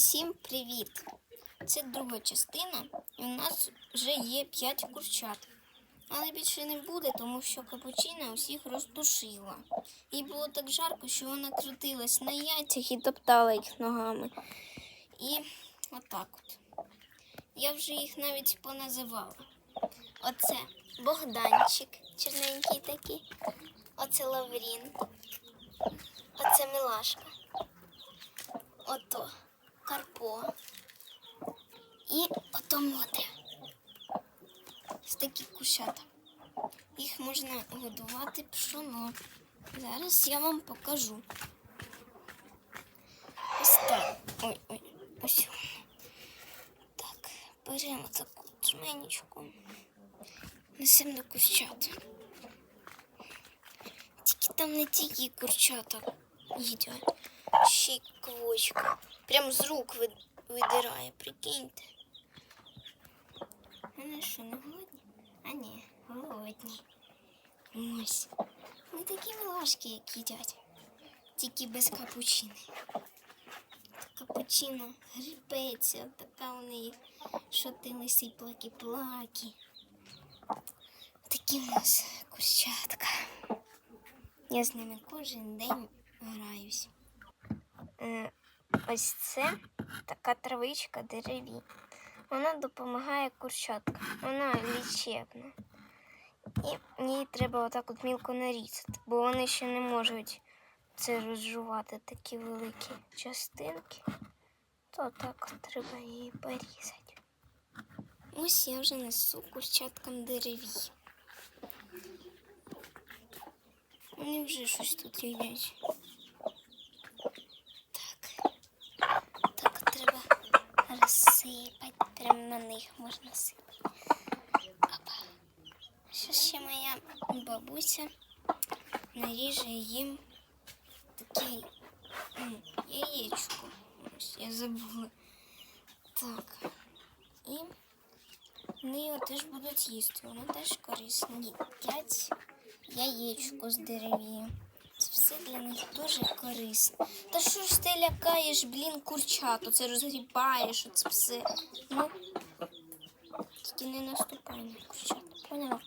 Всім привіт! Це друга частина, і у нас вже є 5 курчат. Але більше не буде, тому що капучина усіх роздушила. Їй було так жарко, що вона крутилась на яйцях і топтала їх ногами. І отак от. Я вже їх навіть поназивала. Оце Богданчик, чорненький такий. Оце Лаврін. Оце Милашка. Ото Карпо. І ото Мотря. Ось такі курчата. Їх можна годувати пшоно. Зараз я вам покажу. Ось так. Ой, ой, ось. Так, беремо таку жменечку. Несемо до курчат. Тільки там не тільки курчата їдять, ще й квочка. Прям з рук вид- видирає, прикиньте. Вони що, не голодні? А ні, голодні. Ось. Не такі милашки, як їдять. Тільки без капучини. Капучино грибеться, така у неї, що ти лисий плакі-плакі. Такі в нас курчатка. Я з ними кожен день граюсь. Е, ось це така травичка дереві. Вона допомагає курчаткам. Вона лічебна. І її треба отак от мілко нарізати, бо вони ще не можуть це розжувати такі великі частинки. То так треба її порізати. Ось я вже несу курчаткам дереві. Вони вже щось тут їдять. Так. Так треба розсипати. Прямо на них можна сипати. Опа. Що ще моя бабуся наріже їм такий м, яєчко. Я забула. Так. І вони його теж будуть їсти. Воно теж корисно. Їдять яєчко з дереві. Все для них дуже корисно. Та що ж ти лякаєш, блін, курчату? Це розгрібаєш, оце все. Ну, тільки не наступай на курчату. Поняла.